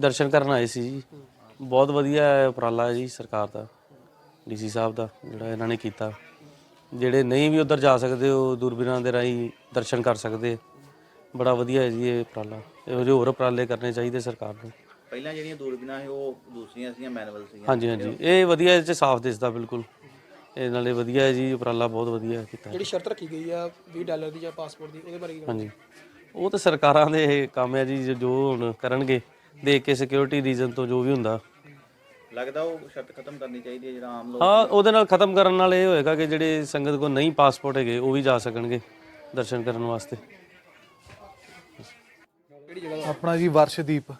ਦਰਸ਼ਨ ਕਰਨ ਆਏ ਸੀ ਜੀ। ਬਹੁਤ ਵਧੀਆ ਉਪਰਾਲਾ ਹੈ ਜੀ ਸਰਕਾਰ ਦਾ ਡੀਸੀ ਸਾਹਿਬ ਦਾ ਜਿਹੜਾ ਇਹਨਾਂ ਨੇ ਕੀਤਾ। ਜਿਹੜੇ ਨਹੀਂ ਵੀ ਉਧਰ ਜਾ ਸਕਦੇ ਉਹ ਦੂਰਬੀਨਾਂ ਦੇ ਰਾਹੀਂ ਦਰਸ਼ਨ ਕਰ ਸਕਦੇ। ਬੜਾ ਵਧੀਆ ਹੈ ਜੀ ਇਹ ਉਪਰਾਲਾ। ਇਹੋ ਜਿਹੇ ਹੋਰ ਉਪਰਾਲੇ ਕਰਨੇ ਚਾਹੀਦੇ ਸਰਕਾਰ ਨੂੰ। ਪਹਿਲਾਂ ਜਿਹੜੀਆਂ ਦੂਰਬੀਨਾਂ ਸੀ ਉਹ ਦੂਸਰੀਆਂ ਸੀਗੀਆਂ ਮੈਨੂਅਲ ਸੀਗੀਆਂ। ਹਾਂਜੀ ਹਾਂਜੀ। ਇਹ ਵਧੀਆ ਇਹ ਚ ਸਾਫ਼ ਦਿਸਦਾ ਬਿਲਕੁਲ। ਇਹ ਨਾਲੇ ਵਧੀਆ ਹੈ ਜੀ ਉਪਰਾਲਾ ਬਹੁਤ ਵਧੀਆ ਕੀਤਾ। ਜਿਹੜੀ ਸ਼ਰਤ ਰੱਖੀ ਗਈ ਆ 20 ਡਾਲਰ ਦੀ ਜਾਂ ਪਾਸਪੋਰਟ ਦੀ ਉਹਦੇ ਬਾਰੇ ਕੀ ਹਾਂਜੀ। ਉਹ ਤਾਂ ਸਰਕਾਰਾਂ ਦੇ ਇਹ ਕੰਮ ਹੈ ਜੀ ਜੋ- ਜੋ ਹੁਣ ਕਰਨਗੇ। ਦੇਖ ਕੇ ਸਿਕਿਉਰਿਟੀ ਰੀਜ਼ਨ ਤੋਂ ਜੋ ਵੀ ਹੁੰਦਾ। ਲੱਗਦਾ ਉਹ ਸ਼ਰਤ ਖਤਮ ਕਰਨੀ ਚਾਹੀਦੀ ਹੈ ਜਿਹੜਾ ਆਮ ਲੋਕ ਹਾਂ ਉਹਦੇ ਨਾਲ ਖਤਮ ਕਰਨ ਨਾਲ ਇਹ ਹੋਏਗਾ ਕਿ ਜਿਹੜੇ ਸੰਗਤ ਕੋਲ ਨਹੀਂ ਪਾਸਪੋਰਟ ਹੈਗੇ ਉਹ ਵੀ ਜਾ ਸਕਣਗੇ ਦਰਸ਼ਨ ਕਰਨ ਵਾਸਤੇ। ਆਪਣਾ ਜੀ ਵਰਸ਼ਦੀਪ।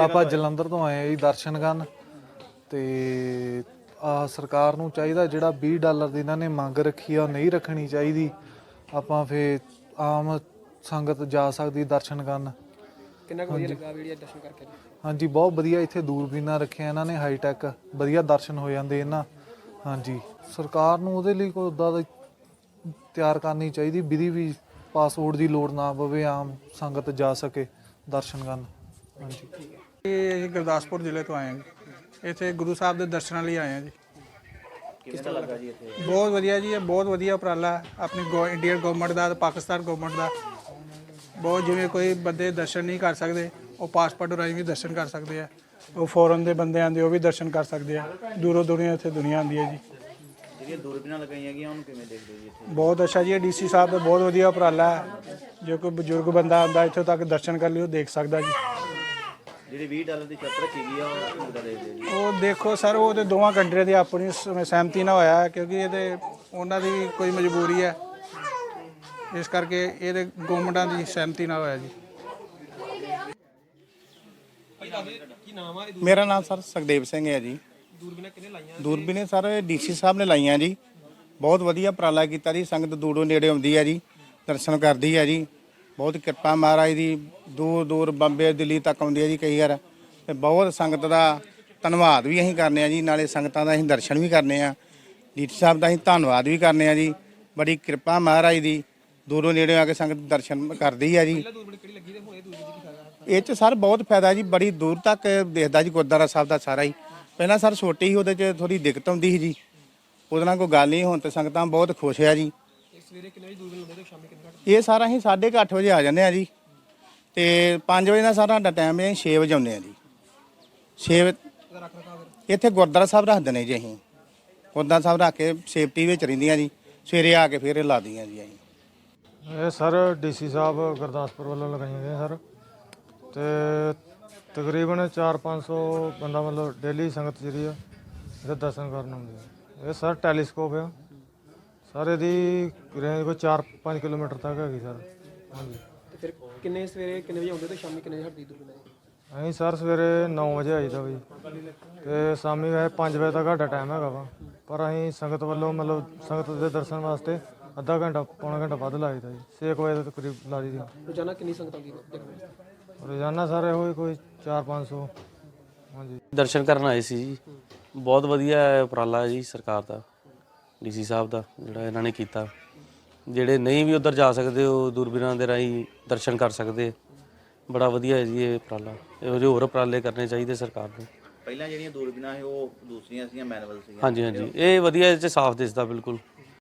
ਆਪਾਂ ਜਲੰਧਰ ਤੋਂ ਆਏ ਆ ਜੀ ਦਰਸ਼ਨ ਕਰਨ। ਤੇ ਆ ਸਰਕਾਰ ਨੂੰ ਚਾਹੀਦਾ ਜਿਹੜਾ 20 ਡਾਲਰ ਦੀ ਇਹਨਾਂ ਨੇ ਮੰਗ ਰੱਖੀ ਆ ਉਹ ਨਹੀਂ ਰੱਖਣੀ ਚਾਹੀਦੀ। ਆਪਾਂ ਫੇ ਆਮ ਸੰਗਤ ਜਾ ਸਕਦੀ ਦਰਸ਼ਨ ਕਰਨ। ਕਿੰਨਾ ਕੁ ਵਧੀਆ ਲੱਗਾ ਵੀਡੀਓ ਦਰਸ਼ਨ ਕਰਕੇ? ਹਾਂਜੀ ਬਹੁਤ ਵਧੀਆ ਇੱਥੇ ਦੂਰਬੀਨਾਂ ਰੱਖਿਆ ਇਹਨਾਂ ਨੇ ਹਾਈ ਟੈਕ ਵਧੀਆ ਦਰਸ਼ਨ ਹੋ ਜਾਂਦੇ ਇਹਨਾਂ। ਹਾਂਜੀ ਸਰਕਾਰ ਨੂੰ ਉਹਦੇ ਲਈ ਕੋਈ ਉਦਾਂ ਦਾ ਤਿਆਰ ਕਰਨੀ ਚਾਹੀਦੀ ਵਿਧੀ ਵੀ ਪਾਸਪੋਰਟ ਦੀ ਲੋੜ ਨਾ ਪਵੇ ਆਮ ਸੰਗਤ ਜਾ ਸਕੇ ਦਰਸ਼ਨ ਕਰਨ। ਹਾਂਜੀ। ਇਹ ਗੁਰਦਾਸਪੁਰ ਜ਼ਿਲ੍ਹੇ ਤੋਂ ਆਏ ਹਾਂ ਜੀ। ਇੱਥੇ ਗੁਰੂ ਸਾਹਿਬ ਦੇ ਦਰਸ਼ਨਾਂ ਲਈ ਆਏ ਹਾਂ ਜੀ। ਦਾ ਲੱਗਾ ਜੀ ਇੱਥੇ? ਬਹੁਤ ਵਧੀਆ ਜੀ ਇਹ ਬਹੁਤ ਵਧੀਆ ਉਪਰਾਲਾ ਆਪਣੀ ਇੰਡੀਅਨ ਗਵਰਨਮੈਂਟ ਦਾ ਤੇ ਪਾਕਿਸਤਾਨ ਗਵਰਨਮੈਂਟ ਦਾ। ਬਹੁਤ ਜਿਵੇਂ ਕੋਈ ਬੰਦੇ ਦਰਸ਼ਨ ਨਹੀਂ ਕਰ ਸਕਦੇ ਉਹ ਪਾਸਪੋਰਟ ਰਾਹੀਂ ਵੀ ਦਰਸ਼ਨ ਕਰ ਸਕਦੇ ਆ ਉਹ ਫੋਰਨ ਦੇ ਬੰਦੇ ਆਂਦੇ ਉਹ ਵੀ ਦਰਸ਼ਨ ਕਰ ਸਕਦੇ ਆ ਦੂਰੋਂ ਦੁਨੀਆ ਇੱਥੇ ਦੁਨੀਆ ਆਂਦੀ ਹੈ ਜੀ। ਜਿਹੜੀਆਂ ਦੂਰਬੀਨਾਂ ਲਗਾਈਆਂ ਗਈਆਂ ਉਹਨੂੰ ਕਿਵੇਂ ਦੇਖਦੇ ਜੀ ਇੱਥੇ? ਬਹੁਤ ਅੱਛਾ ਜੀ ਡੀਸੀ ਸਾਹਿਬ ਦਾ ਬਹੁਤ ਵਧੀਆ ਉਪਰਾਲਾ ਹੈ ਜੇ ਕੋਈ ਬਜ਼ੁਰਗ ਬੰਦਾ ਆਂਦਾ ਇੱਥੋਂ ਤੱਕ ਦਰਸ਼ਨ ਕਰ ਲਈ ਉਹ ਦੇਖ ਸਕਦਾ ਜੀ। ਜਿਹੜੀ 20 ਡਾਲਰ ਦੀ ਸ਼ਰਤ ਰੱਖੀ ਗਈ ਆ ਉਹ ਦੇਖਦੇ ਜੀ ਉਹ ਦੇਖੋ ਸਰ ਉਹ ਤੇ ਦੋਵਾਂ ਕੰਟਰੀਆਂ ਦੀ ਆਪਣੀ ਸਹਿਮਤੀ ਨਾਲ ਹੋਇਆ ਹੈ ਕਿਉਂਕਿ ਇਹਦੇ ਉਹਨਾਂ ਦੀ ਕੋਈ ਮਜਬੂਰੀ ਹੈ। ਇਸ ਕਰਕੇ ਇਹਦੇ ਗਵਰਨਮੈਂਟਾਂ ਦੀ ਸਹਿਮਤੀ ਨਾਲ ਹੋਇਆ ਜੀ। ਮੇਰਾ ਨਾਮ ਸਰ ਸੁਖਦੇਵ ਸਿੰਘ ਹੈ ਜੀ? ਦੂਰਬੀਨੇ ਸਰ ਡੀਸੀ ਸਾਹਿਬ ਨੇ ਲਾਈਆਂ ਜੀ। ਬਹੁਤ ਵਧੀਆ ਉਪਰਾਲਾ ਕੀਤਾ ਜੀ। ਸੰਗਤ ਦੂਰੋਂ ਨੇੜੇ ਆਉਂਦੀ ਹੈ ਜੀ। ਦਰਸ਼ਨ ਕਰਦੀ ਹੈ ਜੀ। ਬਹੁਤ ਕਿਰਪਾ ਮਹਾਰਾਜ ਦੀ। ਦੂਰ ਦੂਰ ਬੰਬੇ ਦਿੱਲੀ ਤੱਕ ਆਉਂਦੀ ਹੈ ਜੀ ਕਈ ਵਾਰ। ਤੇ ਬਹੁਤ ਸੰਗਤ ਦਾ ਧੰਨਵਾਦ ਵੀ ਅਸੀਂ ਕਰਨੇ ਆ ਜੀ। ਨਾਲੇ ਸੰਗਤਾਂ ਦਾ ਅਸੀਂ ਦਰਸ਼ਨ ਵੀ ਕਰਨੇ ਆ। ਡੀਸੀ ਸਾਹਿਬ ਦਾ ਅਸੀਂ ਧੰਨਵਾਦ ਵੀ ਕਰਨੇ ਆ ਜੀ। ਬੜੀ ਕਿਰਪਾ ਮਹਾਰਾਜ ਦੀ। ਦੂਰੋਂ ਨੇੜੇ ਆ ਕੇ ਸੰਗਤ ਦਰਸ਼ਨ ਕਰਦੀ ਆ ਜੀ। ਇਹ ਚ ਸਰ ਬਹੁਤ ਫਾਇਦਾ ਜੀ, ਬੜੀ ਦੂਰ ਤੱਕ ਦੇਖਦਾ ਜੀ ਗੁਰਦੁਆਰਾ ਸਾਹਿਬ ਦਾ ਸਾਰਾ ਹੀ। ਪਹਿਲਾਂ ਸਰ ਛੋਟੀ ਸੀ, ਉਹਦੇ ਚ ਥੋੜੀ ਦਿੱਕਤ ਆਉਂਦੀ ਸੀ ਜੀ। ਉਹਦੇ ਨਾਲ ਕੋਈ ਗੱਲ ਨਹੀਂ ਹੁਣ ਤੇ ਸੰਗਤਾਂ ਬਹੁਤ ਖੁਸ਼ ਆ ਜੀ। ਸਵੇਰੇ ਕਿੰਨੇ ਵਜੇ ਦੂਰਬੀਨ ਲਾਉਂਦੇ ਤੇ ਇਹ ਸਾਰਾ ਅਸੀਂ 8:30 ਵਜੇ ਆ ਜਾਂਦੇ ਆ ਜੀ। ਤੇ 5 ਵਜੇ ਦਾ ਸਾਰਾ ਸਾਡਾ ਟਾਈਮ ਹੈ 6 ਵਜੇ ਆਉਂਦੇ ਆ ਜੀ। 6 ਵਜੇ ਇੱਥੇ ਗੁਰਦੁਆਰਾ ਸਾਹਿਬ ਰੱਖਦੇ ਨੇ ਜੀ ਅਸੀਂ। ਗੁਰਦੁਆਰਾ ਸਾਹਿਬ ਰੱਖ ਕੇ ਸੇਫਟੀ ਵਿੱਚ ਰਹਿੰਦੀਆਂ ਜੀ। ਸਵੇਰੇ ਆ ਕੇ ਫਿਰ ਲਾ ਲਾਦੀਆਂ ਜੀ ਅਸੀਂ। ਇਹ ਸਰ ਡੀਸੀ ਸਾਹਿਬ ਗੁਰਦਾਸਪੁਰ ਵੱਲੋਂ ਲਗਾਈਆਂ ਗਈਆਂ ਸਰ। ਤੇ ਤਕਰੀਬਨ 4-500 ਬੰਦਾ ਮਤਲਬ ਡੇਲੀ ਸੰਗਤ ਜਿਹੜੀ ਆ ਇਹਦੇ ਦਰਸ਼ਨ ਕਰਨ ਆਉਂਦੀ ਹੈ ਇਹ ਸਰ ਟੈਲੀਸਕੋਪ ਆ। ਸਰ ਇਹਦੀ ਰੇਂਜ ਕੋਈ 4-5 ਕਿਲੋਮੀਟਰ ਤੱਕ ਹੈਗੀ ਸਰ। ਹਾਂਜੀ। ਤੇ ਫਿਰ ਕਿੰਨੇ ਸਵੇਰੇ ਕਿੰਨੇ ਵਜੇ ਆਉਂਦੇ ਤੇ ਸ਼ਾਮੀ ਕਿੰਨੇ ਵਜੇ ਹਟਦੀ ਦੂਰਬੀਨ ਅਸੀਂ ਸਰ ਸਵੇਰੇ 9 ਵਜੇ ਆਈਦਾ ਵੀ ਤੇ ਸ਼ਾਮੀ ਵੈਸੇ 5 ਵਜੇ ਤੱਕ ਸਾਡਾ ਟਾਈਮ ਹੈਗਾ ਵਾ। ਪਰ ਅਸੀਂ ਸੰਗਤ ਵੱਲੋਂ ਮਤਲਬ ਸੰਗਤ ਦੇ ਦਰਸ਼ਨ ਵਾਸਤੇ ਅੱਧਾ ਘੰਟਾ ਪੌਣਾ ਘੰਟਾ ਵੱਧ ਲਾਈਦਾ ਜੀ। 6 ਵਜੇ ਦੇ ਕਰੀਬ ਲਾ ਦੀ ਰੋਜ਼ਾਨਾ ਕਿੰਨੀ ਸੰਗਤ ਆਉਂਦੀ ਹੈ ਦੇਖਣ ਵਾਸਤੇ? ਰੋਜ਼ਾਨਾ ਸਰ ਇਹੋ ਹੀ ਕੋਈ 4-500 ਹਾਂਜੀ। ਦਰਸ਼ਨ ਕਰਨ ਆਏ ਸੀ ਜੀ। ਬਹੁਤ ਵਧੀਆ ਉਪਰਾਲਾ ਹੈ ਜੀ ਸਰਕਾਰ ਦਾ ਡੀਸੀ ਸਾਹਿਬ ਦਾ ਜਿਹੜਾ ਇਹਨਾਂ ਨੇ ਕੀਤਾ। ਜਿਹੜੇ ਨਹੀਂ ਵੀ ਉਧਰ ਜਾ ਸਕਦੇ ਉਹ ਦੂਰਬੀਨਾਂ ਦੇ ਰਾਹੀਂ ਦਰਸ਼ਨ ਕਰ ਸਕਦੇ। ਬੜਾ ਵਧੀਆ ਹੈ ਜੀ ਇਹ ਉਪਰਾਲਾ। ਇਹੋ ਜਿਹੇ ਹੋਰ ਉਪਰਾਲੇ ਕਰਨੇ ਚਾਹੀਦੇ ਸਰਕਾਰ ਨੂੰ। ਪਹਿਲਾਂ ਜਿਹੜੀਆਂ ਦੂਰਬੀਨਾਂ ਸੀ ਉਹ ਦੂਸਰੀਆਂ ਸੀਗੀਆਂ ਮੈਨੂਅਲ ਸੀਗੀਆਂ। ਹਾਂਜੀ ਹਾਂਜੀ। ਇਹ ਵਧੀਆ ਇਹ ਚ ਸਾਫ਼ ਦਿਸਦਾ ਬਿਲਕੁਲ।